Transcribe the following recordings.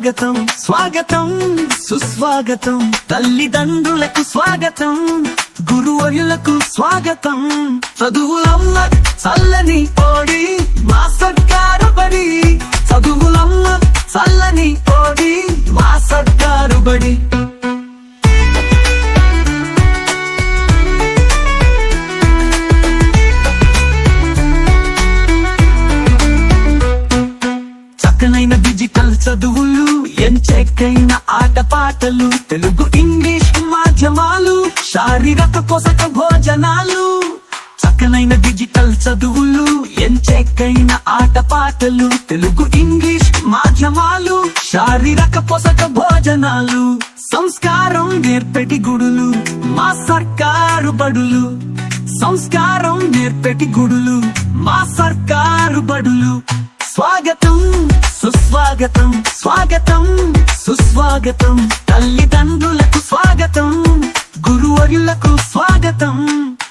స్వాగతం స్వాగతం సుస్వాగతం. తల్లిదండ్రులకు స్వాగతం గురువులకు స్వాగతం. చదువులమ్మ చల్లని ఓడి మా సర్కారు బడి చదువులమ్మ చల్లని ఓడి మా సర్కారు బడి ఆటపాటలు తెలుగు ఇంగ్లీష్ మాధ్యమాలు శారీరక పోషక భోజనాలు చక్కనైన డిజిటల్ చదువులు ఎంచెక్కైన ఆటపాటలు తెలుగు ఇంగ్లీష్ మాధ్యమాలు శారీరక పోషక భోజనాలు సంస్కారం నేర్పెటి గుడులు మా సర్కారు బడులు సంస్కారం నేర్పెటి గుడులు మా సర్కారు బడులు. స్వాగతం సుస్వాగతం స్వాగతం సుస్వాగతం. తల్లిదండ్రులకు స్వాగతం గురువర్యులకు స్వాగతం.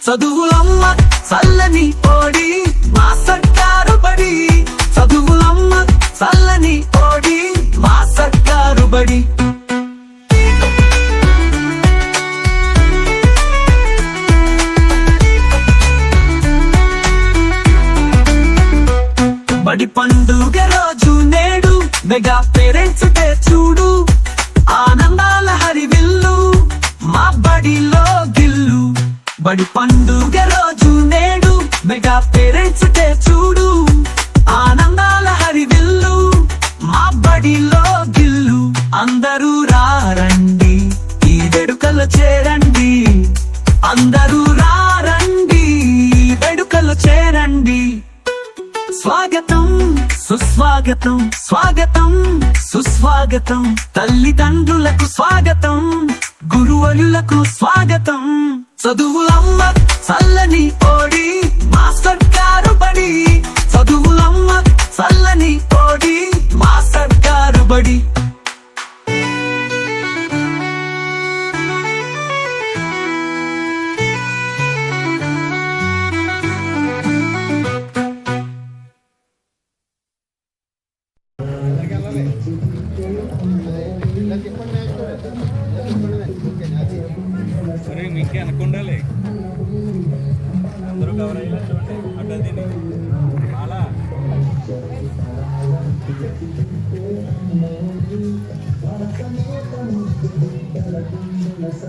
చదువులమ్మ చల్లని ఓడి బడి పండుగ రోజు నేడు. మెగా పేరెంట్స్ డే చూడు. ఆనందాల హరివిల్లు. మా బడిలో గిల్లు. బడి పండు సుస్వాగతం స్వాగతం సుస్వాగతం. తల్లిదండ్రులకు స్వాగతం గురువులకు స్వాగతం. చదువులమ్మ చల్లని ఓడి కవర్ అయ్యేలా చూడండి అడ్డా తిని అలా అలసే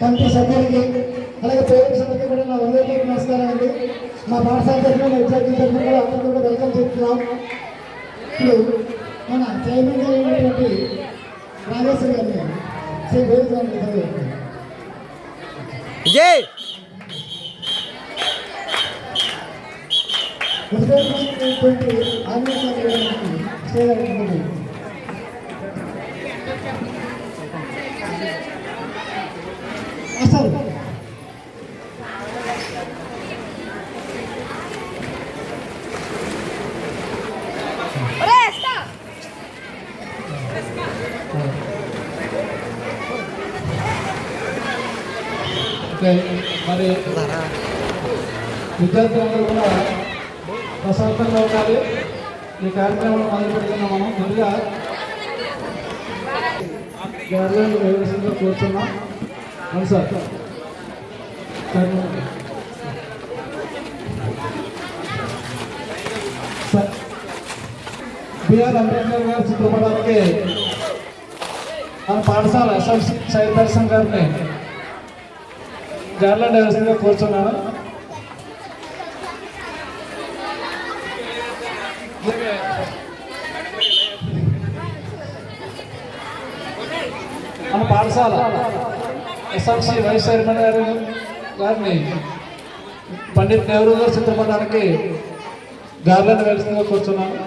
కమిటీ సభ్యులకి అలాగే పేరెంట్స్ అందరికీ కూడా నా వందలకి నమస్కారం అండి మా పాఠశాల తరఫున మా విద్యార్థుల తరఫున కూడా అందరికీ కూడా వెల్కమ్ చెప్తున్నాం. ఇప్పుడు మన చైర్మన్ గారు అయినటువంటి రాజేశ్వరి గారిని శ్రీ వేదిక. విజయ్ ఉద్యోగమైనటువంటి ఆందోళన ఓకే మరి విద్యార్థులందరూ కూడా ప్రశాంతంగా ఉండాలి. ఈ కార్యక్రమం మొదలు పెడుతున్నాం మనం ముందుగా వ్యవస్థలో కూర్చున్నాం. అవును సార్ సార్ బిఆర్ అంబేద్కర్ గారి చిత్రపటానికి మన పాఠశాల ఎస్ఎల్సి చైర్పర్సన్ గారిని గార్లాండ్ వ్యవస్థగా కూర్చున్నాను మన పాఠశాల. ఎస్ఎంసి వైస్ చైర్మన్ గారు గారిని పండిత్ నెహ్రూ గారు చిత్రపటానికి గార్లను వ్యవస్థగా కూర్చున్నాను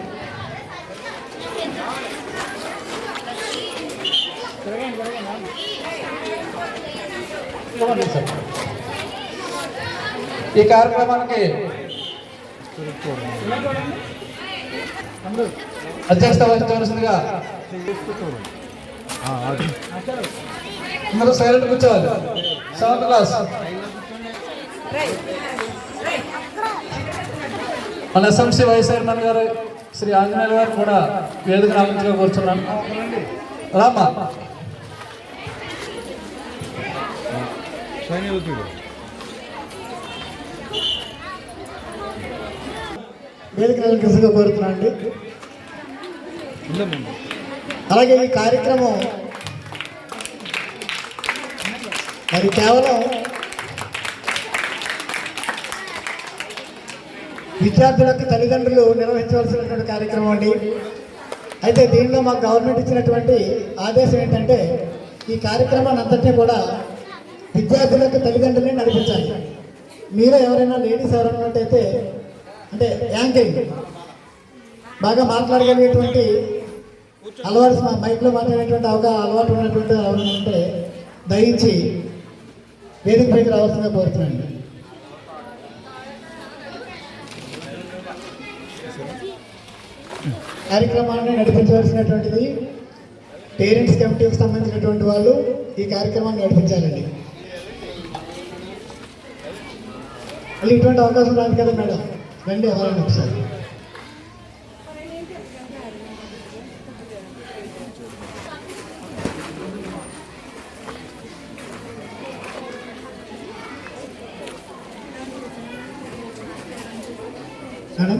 ఈ కార్యక్రమానికి అధ్యక్షత వహించవలసిందిగా అందరూ సైలెంట్ కూర్చోవాలి. సెవెంత్ క్లాస్ మన ఎస్ఎంసీ వైస్ చైర్మన్ గారు శ్రీ ఆంజనేయులు గారు కూడా వేదిక రామించగా కూర్చున్నాను రామా వేదిక రామించగా కోరుతున్నాను అండి. అలాగే ఈ కార్యక్రమం మరి కేవలం విద్యార్థులకు తల్లిదండ్రులు నిర్వహించవలసినటువంటి కార్యక్రమం అండి. అయితే దీనిలో మాకు గవర్నమెంట్ ఇచ్చినటువంటి ఆదేశం ఏంటంటే ఈ కార్యక్రమాన్ని అంతటినీ కూడా విద్యార్థులకు తల్లిదండ్రులని నడిపించాలి. మీరు ఎవరైనా లేడీస్ ఎవరైనా ఉన్నట్టయితే అంటే యాంకరింగ్ బాగా మాట్లాడగలిగేటువంటి అలవాటు మా మైక్లో మాట్లాడేటువంటి అవగా అలవాటు ఉన్నటువంటి ఎవరైనా ఉంటే దయించి వేదిక పైకి రావాల్సిందిగా కోరుతున్నాను. కార్యక్రమాన్ని నడిపించవలసినటువంటిది పేరెంట్స్ కమిటీకి సంబంధించినటువంటి వాళ్ళు ఈ కార్యక్రమాన్ని నడిపించాలండి. మళ్ళీ ఇటువంటి అవకాశం రాదు కదా మేడం. రండి ఎవరైనా ఒకసారి. మేడం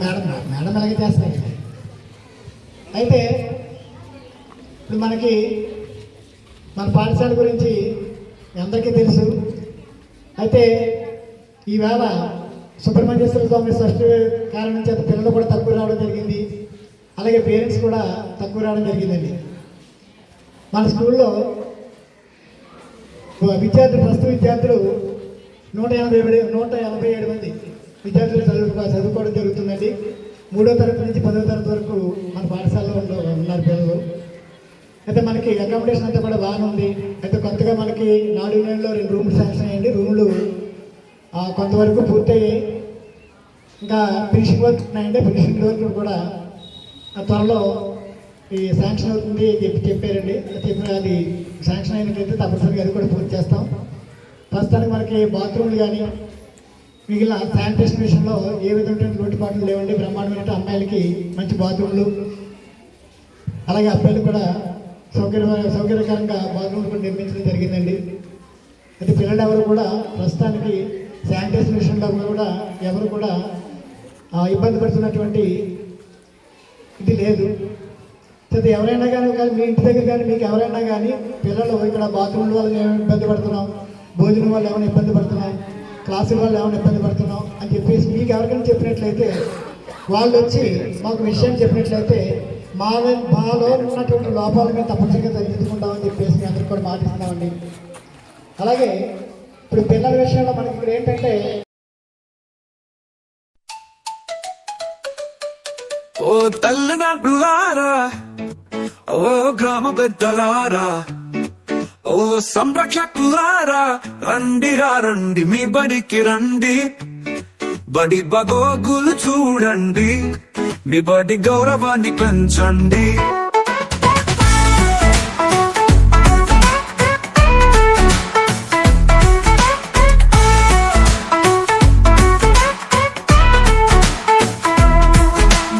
మేడం మేడం ఎలాగే చేస్తారు అయితే ఇప్పుడు మనకి మన పాఠశాల గురించి అందరికీ తెలుసు. అయితే ఈవేళ సుబ్రహ్మణ్యేశ్వర స్వామి షష్ఠి కారణం చేత పిల్లలు కూడా తక్కువ రావడం జరిగింది. అలాగే పేరెంట్స్ కూడా తక్కువ రావడం జరిగిందండి. మన స్కూల్లో విద్యార్థులు ప్రస్తుత విద్యార్థులు నూట ఎనభై ఏడు నూట ఎనభై ఏడు మంది. విద్యార్థులు చదువు చదువుకోవడం జరుగుతుందండి. మూడో తరగతి నుంచి పదో తరగతి వరకు మన పాఠశాలలో ఉండ ఉన్నారు పిల్లలు. అయితే మనకి అకామిడేషన్ అంతా కూడా బాగానే ఉంది. అయితే కొత్తగా మనకి నాడు నెలల్లో రెండు రూమ్లు శాంక్షన్ అయ్యండి రూమ్లు కొంతవరకు పూర్తయ్యాయి. ఇంకా ఫినిషింగ్ వర్క్ ఉన్నాయండి. ఫినిషింగ్ వర్క్ కూడా త్వరలో ఈ శాంక్షన్ అవుతుంది అని చెప్పి చెప్పారండి. చెప్పిన అది శాంక్షన్ అయినట్లయితే తప్పనిసరిగా అది కూడా పూర్తి చేస్తాం. ప్రస్తుతానికి మనకి బాత్రూమ్లు కానీ మిగిలిన శానిటేషన్ విషయంలో ఏ విధమైన లోటుపాట్లు లేవండి. బ్రహ్మాండమైన అమ్మాయిలకి మంచి బాత్రూమ్లు అలాగే అబ్బాయిలు కూడా సౌకర్య సౌకర్యకరంగా బాత్రూమ్లు కూడా నిర్మించడం జరిగిందండి. అయితే పిల్లలు ఎవరు కూడా ప్రస్తుతానికి శానిటేషన్ విషయంలో కూడా ఎవరు కూడా ఇబ్బంది పడుతున్నటువంటి ఇది లేదు. అయితే ఎవరైనా కానీ కానీ మీ ఇంటి దగ్గర కానీ మీకు ఎవరైనా కానీ పిల్లలు ఇక్కడ బాత్రూమ్ల వల్ల ఏమైనా ఇబ్బంది పడుతున్నాం. భోజనం వల్ల ఏమైనా ఇబ్బంది పడుతున్నాం. క్లాసుల వల్ల ఏమైనా ఇబ్బంది పడుతున్నాం అని చెప్పేసి మీకు ఎవరికైనా చెప్పినట్లయితే వాళ్ళు వచ్చి మాకు విషయం చెప్పినట్లయితే మా మాలో ఉన్నటువంటి లోపాలు మేము తప్పనిసరిగా సరిదిద్దుకుంటామని చెప్పేసి మీ అందరికి కూడా మాటిస్తున్నామండి అలాగే ఇప్పుడు పిల్లల విషయంలో మనకి ఇప్పుడు ఏంటంటే ఓ తల్లిదండ్రులారా ఓ గ్రామ పెద్దలారా ఓ సంరక్షకులారా రండిరా రండి మీ బడికి రండి. బడి బగోగులు చూడండి మీ బడి గౌరవాన్ని పెంచండి.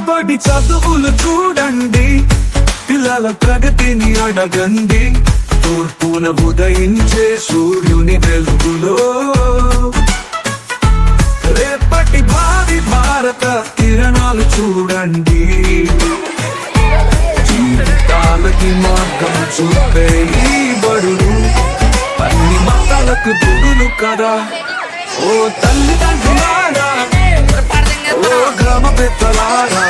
బడి చదువులు చూడండి పిల్లల ప్రగతిని అడగండి. తూర్పున ఉదయించే సూర్యుని వెలుగులో. రేపటి భావి భారత కిరణాలు చూడండి. జీవితాలకి మార్గం చూపే ఈ బడులు అన్ని మతాలకు దుడులు కదా. ఓ తల్లిదండ్రులారా ఓ గ్రామ పెద్దలారా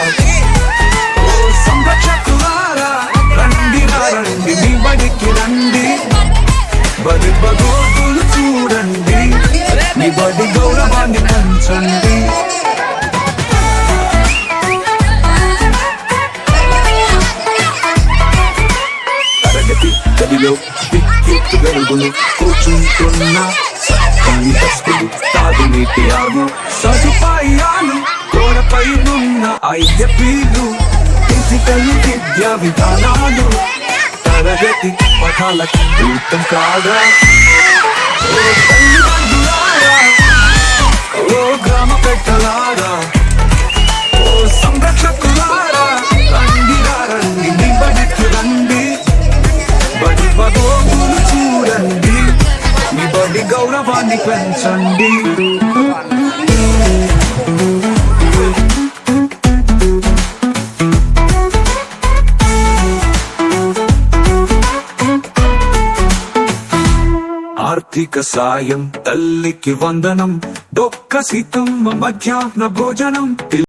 మీ బడి గౌరవాన్ని పెంచండి. తరగతి గదిలో విద్యుత్ వెలుగులు కూర్చుంటున్న కానీ దస్తులు తాగునీటి ఆగు సదుపాయాలు గోడపై ఉన్న ఐద్యపీలు ఫిజికల్ విద్యా విధానాలు తరగతి పఠాలకు భూతం కాగా ఓ ఓ పెట్టలారా? ఓ సంరక్షకులారా రండి రండి మీ బడికి రండి. బడి బగోగులు చూడండి మీ బడి గౌరవాన్ని పెంచండి. ఆర్థిక సాయం తల్లికి వందనం డొక్క సీతమ్మ మధ్యాహ్న భోజనం.